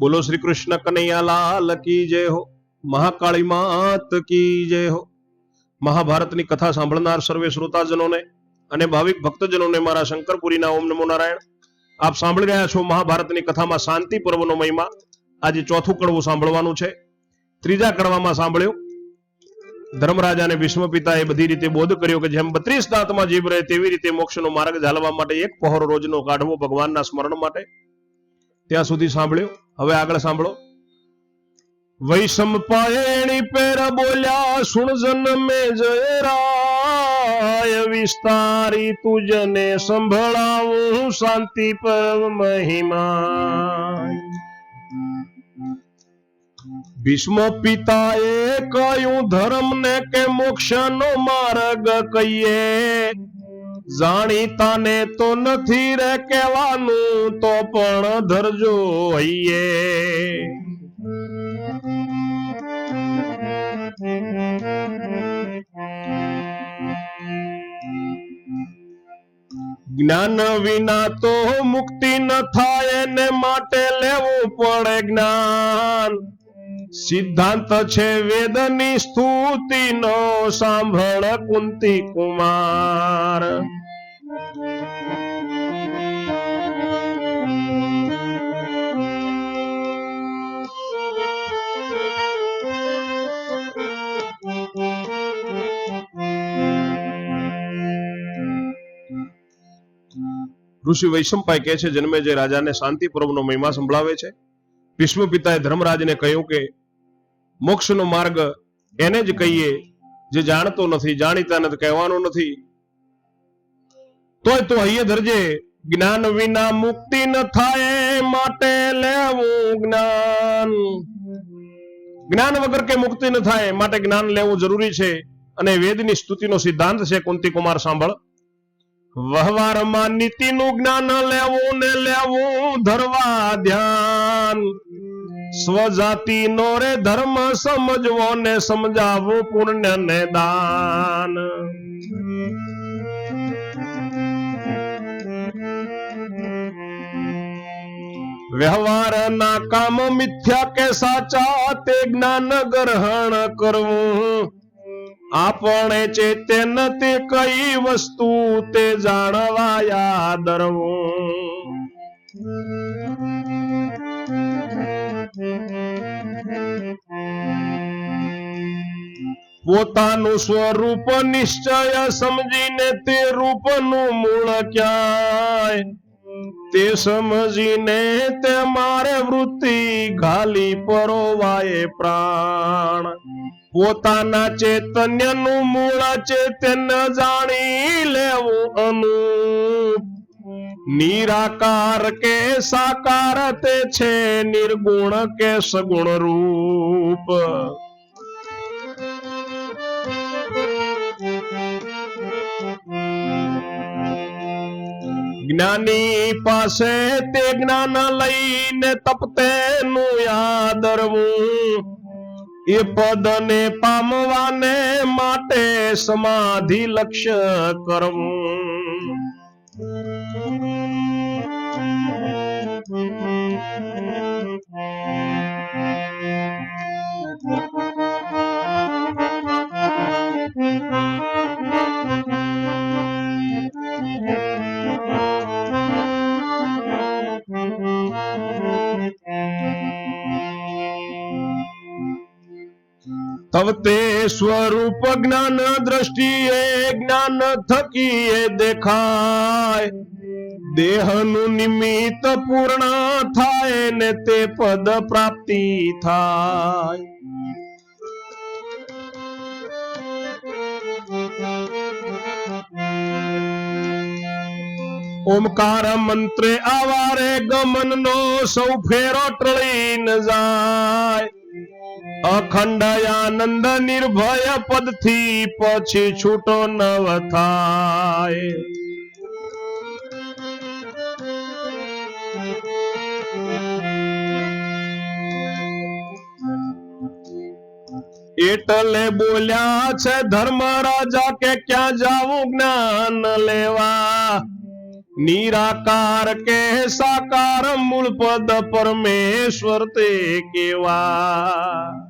બોલો શ્રી કૃષ્ણ કનૈયાલાલ કી જય હો, મહાકાળી માત કી જય હો. મહાભારતની કથા સાંભળનાર સર્વે શ્રોતાજનોને અને ભાવિક ભક્તજનોને મારા શંકરપુરીના ઓમ નમો નારાયણ. આપ સાંભળી રહ્યા છો મહાભારતની કથામાં શાંતિ પર્વનો મહિમા. આજે ચોથું કડવું સાંભળવાનું છે. ત્રીજા કડવામાં સાંભળ્યું. ધર્મરાજા અને ભીષ્મ પિતાએ બધી રીતે બોધ કર્યો કે જેમ બત્રીસ દાંતમાં જીભ રહે તેવી રીતે મોક્ષનો માર્ગ ઝાલવા માટે એક પહોરો રોજનો કાઢવો ભગવાનના સ્મરણ માટે. ત્યાં સુધી સાંભળ્યું. હવે આગળ સાંભળો. વૈષમ પાયણી પેર બોલ્યા સુણજન મે જયરાય, વિસ્તારી તુજને સંભળાવું શાંતિ પર્વ મહિમા. ભીષ્મ પિતાએ કહ્યું ધર્મ ને કે મોક્ષ નો માર્ગ કહીએ? જાણીતાને તો નથી રે કહેવાનું, તો પણ ધરજો હૈયે. જ્ઞાન વિના તો મુક્તિ ન થાય ને માટે લેવું પડે જ્ઞાન. સિદ્ધાંત છે વેદની સ્તુતિનો સાંભળ કુંતી કુમાર. ઋષિ વૈશંપાય કહે છે, જન્મે જે રાજાને શાંતિ પર્વનો મહિમા સંભળાવે છે. ભીષ્મ પિતાએ ધર્મરાજને કહ્યું કે, મોક્ષનો માર્ગ એને જ કહીએ જે જાણતો નથી, જાણીતા નથી, કહેવાનો નથી. તોય તો અહીંયા ધરજે, જ્ઞાન વિના મુક્તિ ન થાય, માટે લેવું જ્ઞાન. જ્ઞાન વગર કે મુક્તિ ન થાય, માટે જ્ઞાન લેવું જરૂરી છે. અને વેદની સ્તુતિનો સિદ્ધાંત છે કુંતી કુમાર સાંભળ. વહવારમાં નીતિનું જ્ઞાન લેવું ને લેવું ધરવા ધ્યાન. સ્વજાતિ નો રે ધર્મ સમજવો ને સમજાવવું પુણ્ય ને દાન. વ્યવહારના કામ મિથ્યા કે સાચા તે જ્ઞાન ગ્રહણ કરવું. આપણે ચેતન તે કઈ વસ્તુ તે જાણવા યાદરવું પોતાનું સ્વરૂપ નિશ્ચય સમજીને તે રૂપનું મૂળ ક્યાંય તે સમજીને તે મારે વૃત્તિ ઘાલી પરોવાય પ્રાણ. પોતાના ચૈતન્યનું મૂળ ચેતન જાણી લેવું અનુપ. નિરાકાર કે સાકાર તે છે નિર્ગુણ કે સગુણ રૂપ જ્ઞાની પાસે તે જ્ઞાન લઈને તપતે નું યાદરવું એ પદને પામવાને માટે સમાધિ લક્ષ્ય કરવું. તવ તે સ્વરૂપ જ્ઞાન દ્રષ્ટિએ જ્ઞાન થકીએ દેખાય. દેહનું નિમિત્ત પૂર્ણ થાય ને તે પદ પ્રાપ્તિ થાય. ઓમકાર મંત્રે આવારે ગમન નો સૌ ફેરો ટળી ન જાય. અખંડ આનંદ નિર્ભય પદથી પછી છૂટો નવ થાય. એટલે બોલ્યા છે ધર્મ રાજા કે ક્યાં જાવું જ્ઞાન લેવા? નિરાકાર કે સાકાર મૂળ પદ પરમેશ્વર તે કેવા?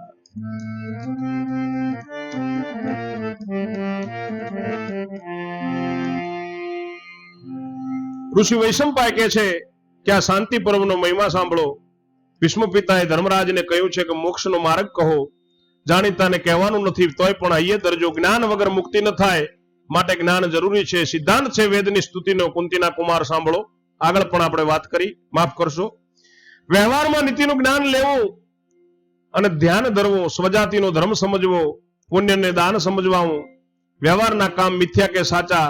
ઋષિ વૈશંપાય કે છે કે આ શાંતિ પર્વનો મહિમા સાંભળો. ભીષ્મ પિતાએ ધર્મરાજને કહ્યું છે કે મોક્ષનો માર્ગ કહો. જાણીતાને કહેવાનું નથી, તોય પણ અહીંયા દરજો, જ્ઞાન વગર મુક્તિ ન થાય માટે જ્ઞાન જરૂરી છે. સિદ્ધાંત છે વેદની સ્તુતિનો, કુંતીના કુમાર સાંભળો. આગળ પણ આપણે વાત કરી, માફ કરશો. વ્યવહારમાં નીતિનું જ્ઞાન લેવું અને ધ્યાન ધરવું, સ્વજાતિનો ધર્મ સમજવો, પુણ્યને દાન સમજવાનું, વ્યવહારના કામ મિથ્યા કે સાચા,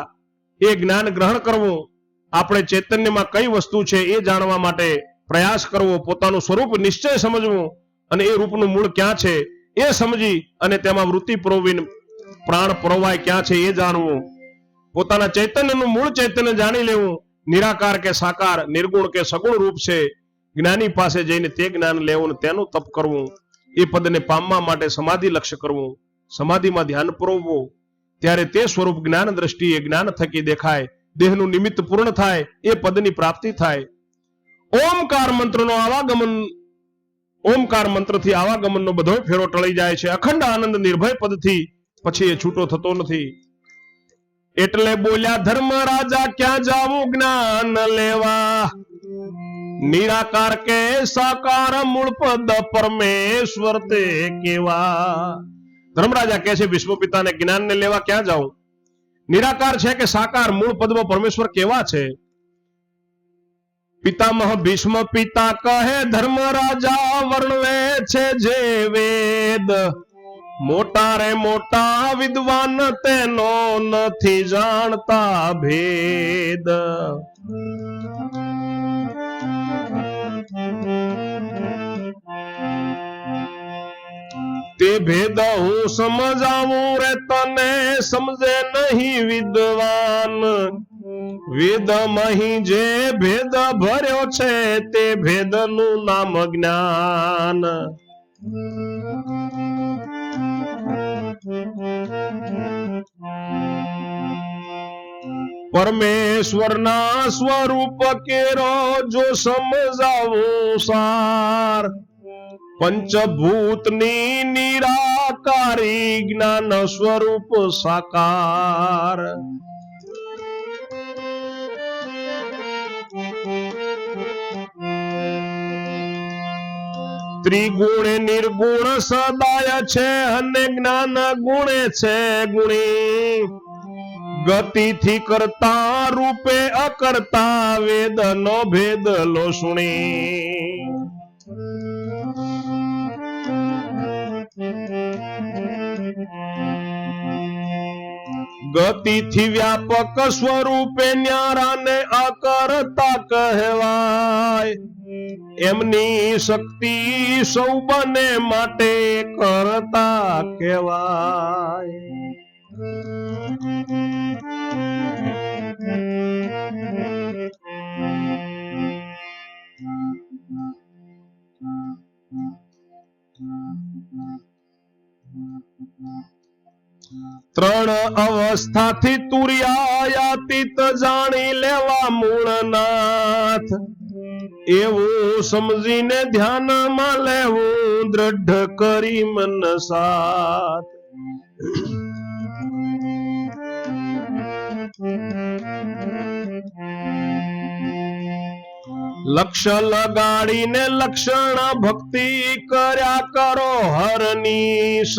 એ જ્ઞાન ગ્રહણ કરવું આપણે ચૈતન્યમાં કઈ વસ્તુ છે એ જાણવા માટે પ્રયાસ કરવો, પોતાનું સ્વરૂપ નિશ્ચય સમજવું અને એ રૂપનું મૂળ ક્યાં છે એ સમજી અને તેમાં વૃત્તિ પ્રોવીન પ્રાણ પરોવાય ક્યાં છે એ જાણવું. પોતાના ચૈતન્યનું મૂળ ચૈતન્ય જાણી લેવું. નિરાકાર કે સાકાર, નિર્ગુણ કે સગુણ રૂપ છે. જ્ઞાની પાસે જઈને તે જ્ઞાન લેવું અને તેનું તપ કરવું. એ પદને પામવા માટે સમાધિ લક્ષ્ય કરવું. સમાધિમાં ધ્યાન પુરવવું. ત્યારે તે સ્વરૂપ જ્ઞાન દ્રષ્ટિએ જ્ઞાન થકી દેખાય. દેહનું નિમિત્ત પૂર્ણ થાય, એ પદની પ્રાપ્તિ થાય. ઓમકાર મંત્રનો આવાગમન, ઓમકાર મંત્રથી આવાગમનનો બધો ફેરો ટળી જાય છે. અખંડ આનંદ નિર્ભય પદથી પછી એ છૂટો થતો નથી. એટલે બોલ્યા, ધર્મ રાજા, ક્યાં જાવું જ્ઞાન લેવા? નિરાકાર કે સાકાર મૂળ પદ પરમેશ્વર તે કેવા? ધર્મરાજા કે છે વિશ્વ પિતાને જ્ઞાનને લેવા ક્યાં જાઉં? નિરાકાર છે કે સાકાર મૂળ પદ્મ પરમેશ્વર કેવા છે? પિતામહ ભીષ્મ પિતા કહે, ધર્મ રાજા વર્ણવે છે જે વેદ. મોટા રે મોટા વિદ્વાન તેનો નથી જાણતા ભેદ. ભેદ હું સમજાવું રે તને સમજે નહીં વિદ્વાન. વેદ મહી જે ભેદ ભર્યો છે તે ભેદનું નામ જ્ઞાન. પરમેશ્વરના સ્વરૂપ કેરો જો સમજાવું સાર. પંચભૂતની નિરાકારી જ્ઞાન સ્વરૂપ સાકાર. ત્રિગુણ નિર્ગુણ સદાય છે અને જ્ઞાન ગુણે છે ગુણી. ગતિથી કરતા રૂપે અકર્તા વેદ નો ભેદ લો સુણી. ગતિથી વ્યાપક સ્વરૂપે ન્યારાને અકર્તા કહેવાય. એમની શક્તિ સૌ બને માટે કરતા કહેવાય. ત્રણ અવસ્થાથી તુર્યાયાતીત જાણી લેવા મૂળનાથ. એવું સમજીને ધ્યાનમાં લેવું દ્રઢ કરી મન સાથ લક્ષ્ય લગાડીને લક્ષણ ભક્તિ કર્યા કરો હરનીશ.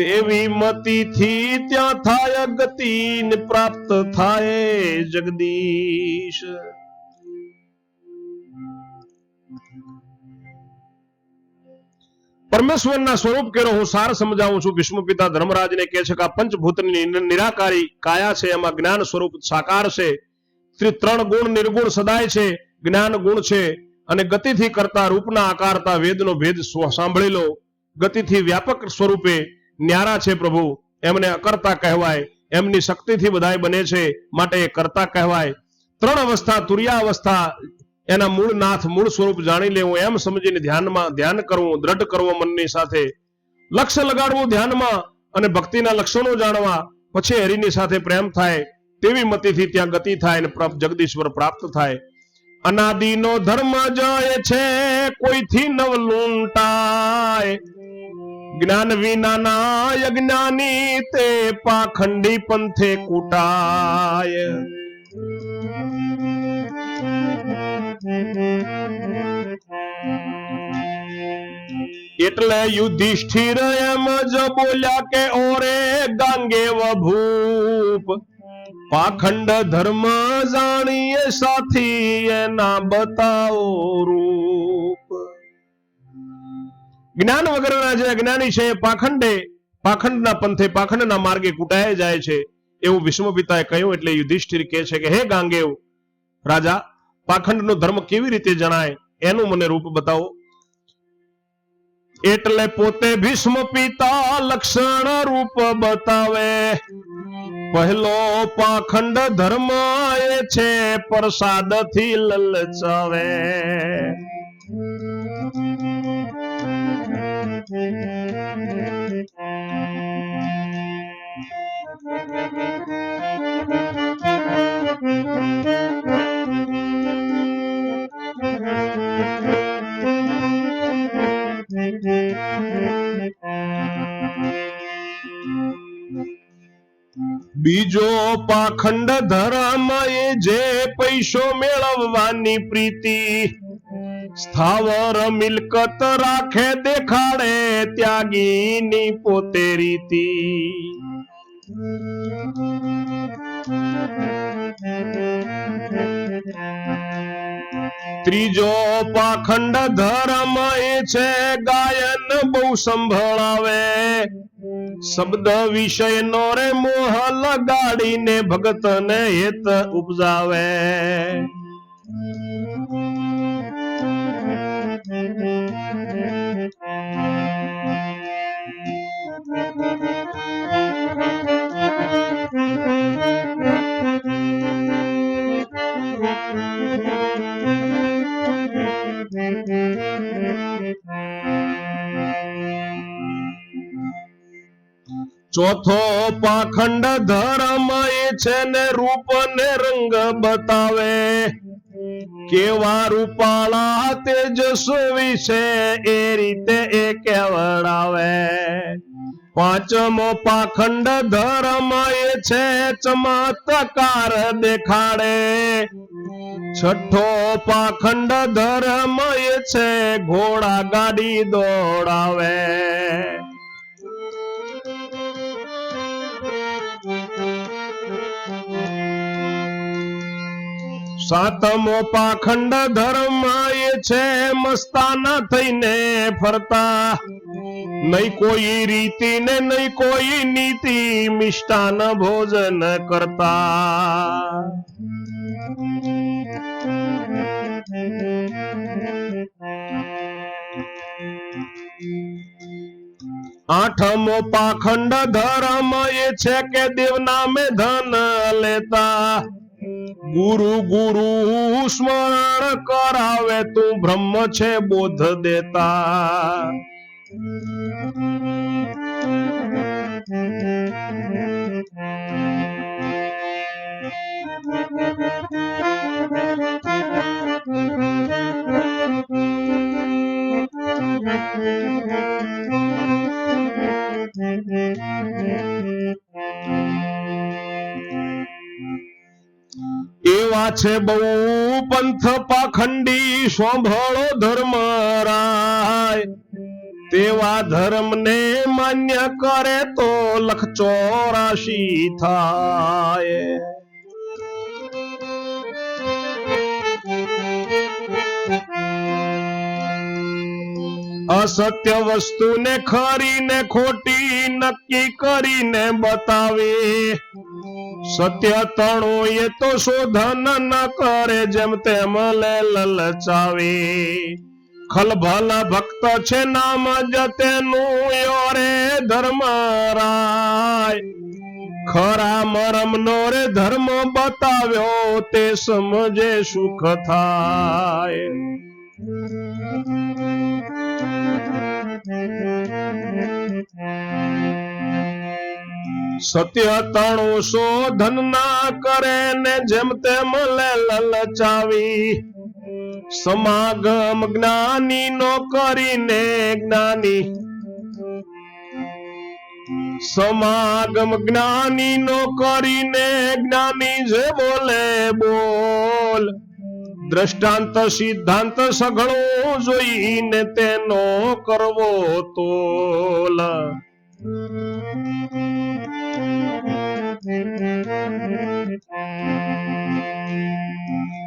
તેવી મતિથી ત્યાં થાય ગતિ પ્રાપ્ત થાય જગદીશ. પરમેશ્વરના સ્વરૂપ કેનો હું સાર સમજાવું છું. ભીષ્મ પિતા ધર્મરાજને કહે છે કે આ પંચભૂતની નિરાકારી કાયા છે, એમાં જ્ઞાન સ્વરૂપ સાકાર છે. ત્રિ- ત્રણ ગુણ નિર્ગુણ સદાય છે, જ્ઞાન ગુણ છે અને ગતિથી કરતા રૂપના આકારતા વેદનો ભેદ સાંભળી લો. ગતિથી વ્યાપક સ્વરૂપે ન્યારા છે પ્રભુ. એમને અકર્તા કહેવાય. એમની શક્તિથી બધાય બને છે. માટે એ કરતા કહેવાય. ત્રણ અવસ્થા, તુર્યા અવસ્થા, એના મૂળ નાથ, મૂળ સ્વરૂપ જાણી લેવું, એમ સમજીને ધ્યાનમાં, ધ્યાન કરવું, દ્રઢ કરવું મનની સાથે. લક્ષ્ય લગાડવું ધ્યાનમાં અને ભક્તિના લક્ષણો જાણવા, પછી હરિની સાથે પ્રેમ થાય, તેવી મતિથી ત્યાં ગતિ થાય અને જગદીશ્વર પ્રાપ્ત થાય. અનાદિનો ધર્મ જાય છે, કોઈથી નવ લૂંટાય. જ્ઞાન વિનાના અજ્ઞાની તે પાખંડી પંથે કુટાય. એટલે યુધિષ્ઠિર એમ જ બોલ્યા કે, ઓરે ગાંગેવ ભૂપ પાખંડ ધર્મ જાણીએ સાથી, એના બતાવો રૂપ. જ્ઞાન વગરના જે અજ્ઞાની છે પાખંડે પાખંડના પંથે પાખંડના માર્ગે કૂટાય જાય છે એવું વિષ્ણુ કહ્યું એટલે યુધિષ્ઠિર કહે છે કે, હે ગાંગેવ, રાજા, પાખંડનો ધર્મ કેવી રીતે જણાય? એનું મને રૂપ બતાવો. એટલે પોતે ભીષ્મ પિતા લક્ષણ રૂપ બતાવે. પહેલો પાખંડ ધર્મ એ છે પ્રસાદથી લલચાવે. Mm-hmm. બીજો પાખંડ ધર્મ એ જે પૈસો મેળવવાની પ્રીતિ, સ્થાવર મિલકત રાખે દેખાડે ત્યાગીની પોતે રીતિ. ત્રીજો પાખંડ ધર્મ એ છે ગાયન બહુ સંભળાવે. શબ્દ વિષય નો રે મોહ લગાડીને ભગત ને હેત ઉપજાવે. ચોથો પાખંડ ધર્મ છે ને રૂપ ને રંગ બતાવે. કેવા રૂપાળા તેજસ્વી છે એ રીતે એ કેવડાવે. પાંચમો પાખંડ ધર્મ એ છે ચમત્કાર દેખાડે. છઠ્ઠો પાખંડ ધર્મ એ છે ઘોડા ગાડી દોડાવે. સાતમો પાખંડ ધર્મ એ છે મસ્તાના થઈને ફરતા. નહીં કોઈ રીતિ ને નહીં કોઈ નીતિ, મિષ્ટાન ભોજન કરતા. આઠમો પાખંડ ધર્મ એ છે કે દેવ નામે ધન લેતા. ગુરુ ગુરુ સ્મરણ કરાવે તું બ્રહ્મ છે બોધ દેતા. છે બહુ પંથ પાખંડી સાંભળો ધર્મ રાય તેવા ધર્મને માન્ય કરે તો લખ ચોરાશી થાય. અસત્ય વસ્તુને ખરી ને ખોટી નક્કી કરીને બતાવી. સત્ય તણો એ તો શોધન ન કરે જેમ તેમ લે લલચાવી ખલભલ ભક્ત છે નામ જતેનું યોરે ધર્મ રાય. ખરા મરમ નો રે ધર્મ બતાવ્યો તે સમજે સુખ થાય. સત્ય તણું શોધન ના કરે ને જેમ તેમ લલચાવી સમાગમ જ્ઞાની નો કરીને જ્ઞાની. સમાગમ જ્ઞાની નો કરીને જ્ઞાની જે બોલે બોલ. દ્રષ્ટાંત સિદ્ધાંત સઘળો જોઈને તેનો કરવો તોલ.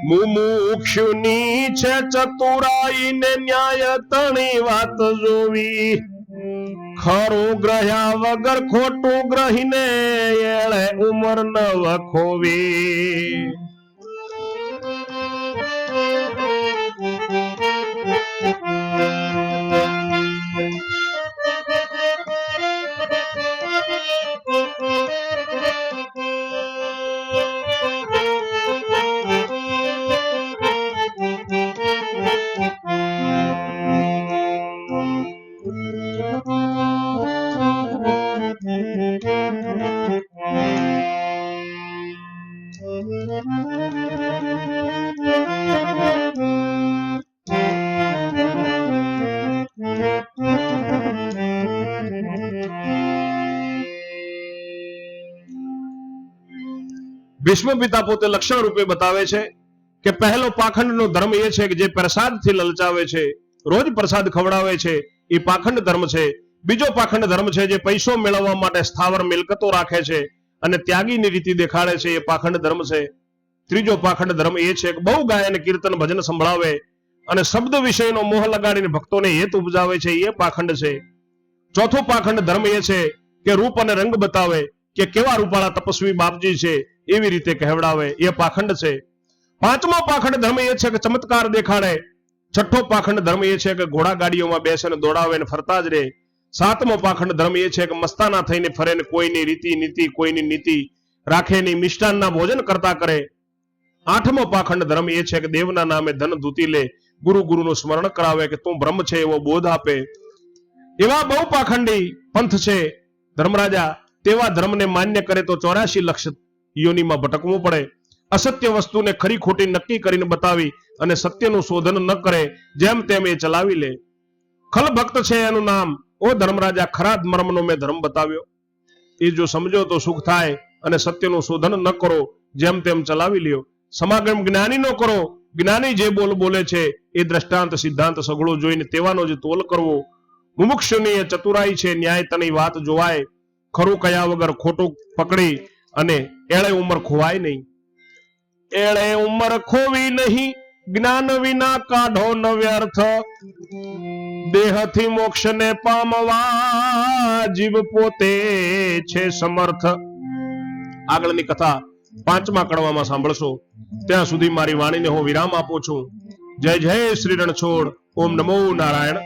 મુમુક્ષુની છે ચતુરાઈ ને ન્યાય તણી વાત જોવી. ખરું ગ્રહ્યા વગર ખોટું ગ્રહીને એળે ઉમર ન વખોવી. ભીષ્મ પિતા લક્ષણ રૂપે બતાવે છે કે પહેલો પાખંડનો ધર્મ એ છે કે જે પ્રસાદથી લલચાવે છે, રોજ પ્રસાદ ખવડાવે છે, એ પાખંડ ધર્મ છે. બીજો પાખંડ ધર્મ છે જે પૈસો મેળવવા માટે સ્થાવર મિલકતો રાખે છે અને ત્યાગીની રીતિ દેખાડે છે, એ પાખંડ ધર્મ છે. ત્રીજો પાખંડ ધર્મ એ છે કે બહુ ગાયન કીર્તન ભજન સંભળાવે અને શબ્દ વિષયનો મોહ લગાડીને ભક્તોને હેત ઉપજાવે છે, એ પાખંડ છે. ચોથો પાખંડ ધર્મ એ છે કે રૂપ અને રંગ બતાવે કે કેવા રૂપાળા તપસ્વી બાપજી છે એવી રીતે કહેવડાવે, એ પાખંડ છે. પાંચમો પાખંડ ધર્મ એ છે કે ચમત્કાર દેખાડે. છઠ્ઠો પાખંડ ધર્મ એ છે કે ઘોડા ગાડીઓમાં બેસીને દોડાવે ને ફરતા જ રહે. સાતમો પાખંડ ધર્મ એ છે કે મસ્તાના થઈને ફરે ને કોઈની રીતિ, નીતિ, કોઈની નીતિ રાખે નહીં મિષ્ટાનના ભોજન કરતા કરે. આઠમો પાખંડ ધર્મ એ છે કે દેવના નામે ધન ધૂતી લે, ગુરુ ગુરુનું સ્મરણ કરાવે કે તું બ્રહ્મ છે એવો બોધ આપે. એવા બહુ પાખંડી પંથ છે ધર્મરાજા. તેવા ધર્મને માન્ય કરે તો ચોરાશી લક્ષ યોનિમાં ભટકવું પડે. અસત્ય વસ્તુને ખરી ખોટી નક્કી કરીને બતાવી અને સત્યનું શોધન ન કરે, જેમ તેમ એ ચલાવી લે. ખલ ભક્ત છે એનું નામ. ઓ ધર્મરાજા ખરા મર્મનો મેં ધર્મ બતાવ્યો. એ જો સમજો તો સુખ થાય અને સત્યનું શોધન ન કરો, જેમ તેમ ચલાવી લ્યો. સમાગમ જ્ઞાની નો કરો. જ્ઞાની જે બોલ બોલે છે, એ દ્રષ્ટાંત, સિદ્ધાંત સગળો જોઈને તેવાનો જ તોલ કરવો. મુમુક્ષુની એ ચતુરાઈ છે, ન્યાય તની વાત જોવાય. ખરું કયા વગર ખોટું પકડી અને એળે ઉંમર ખોવાય નહીં. એળે ઉંમર ખોવી નહીં, જ્ઞાન વિના કાઢો નવ્યર્થ દેહથી મોક્ષને પામવા જીવ પોતે છે સમર્થ. આગળની કથા પાંચમા કડવામાં સાંભળશો. ત્યાં સુધી મારી વાણીને હું વિરામ આપું છું. જય જય શ્રી રણછોડ ઓમ નમો નારાયણ.